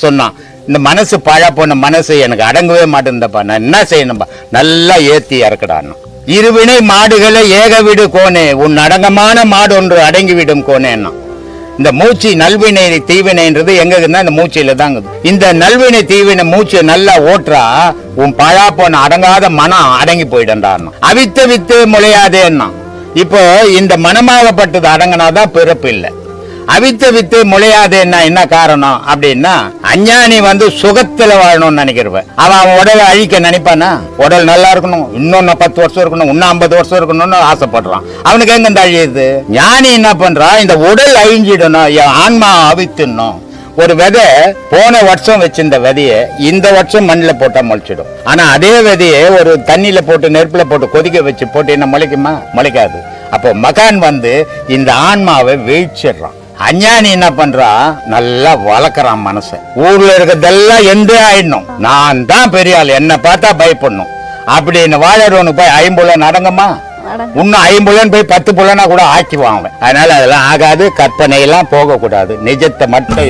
சொன்னான் இந்த மனசு பாழா போன மனசு எனக்கு அடங்கவே மாட்டேன்ப்பா நான் என்ன செய்யணும்பா? நல்லா ஏத்தி இறக்கடான்னு. இருவினை மாடுகளை ஏக விடு கோனே உன் அடங்கமான மாடு ஒன்று அடங்கி விடும் கோனேன்னா. இந்த மூச்சு நல்வினை தீவினைன்றது எங்க இருக்குன்னா இந்த மூச்சில தாங்க இந்த நல்வினை தீவினை மூச்சு நல்லா ஓட்டுறா உன் பழா போன அடங்காத மனம் அடங்கி போயிடண்டான்னு அவித்து வித்து முளையாதேன்னா. இப்போ இந்த மனமாகப்பட்டது அடங்கினாதான் பிறப்பு இல்லை. அவித்து வித்து முளையாது என்ன காரணம் அப்படின்னா அஞ்ஞானி வந்து சுகத்துல வாழணும்னு நினைக்கிறவன் அவன் அவன் உடலை அழிக்க நினைப்பானா? உடல் நல்லா இருக்கணும். இன்னொன்னு பத்து வருஷம் இருக்கணும். இன்னும் ஐம்பது வருஷம் இருக்கணும்னு ஆசைப்படுறான். அவனுக்கு எங்க இந்த அழியுது ஞானி என்ன பண்றான் இந்த உடல் அழிஞ்சிடணும். என் ஆன்மா அவித்துணும் ஒரு விதை போன வருஷம் வச்சிருந்த விதையை இந்த வருஷம் மண்ணில் போட்டா முளைச்சிடும். ஆனா அதே விதையை ஒரு தண்ணியில போட்டு நெருப்புல போட்டு கொதிக்க வச்சு போட்டு என்ன முளைக்குமா? முளைக்காது. அப்போ மகான் வந்து இந்த ஆன்மாவை வீழ்ச்சிடுறான். அஞ்ஞானி என்ன பண்றான் நல்லா வளர்க்குறான் மனசை ஊர்ல இருக்கிறதெல்லாம் எந்தே ஆயிடணும். நான் தான் பெரிய ஆள். என்ன பார்த்தா பயப்படணும். அப்படின்னு வாழறவனுக்கு போய் ஐம்புலன் அடங்கம்மா அடங்கும். இன்னும் ஐம்புலன் போய் பத்து புலனா கூட ஆக்கிவான் அவன். அதனால அதெல்லாம் ஆகாது. கற்பனை எல்லாம் போகக்கூடாது. நிஜத்தை மட்டும்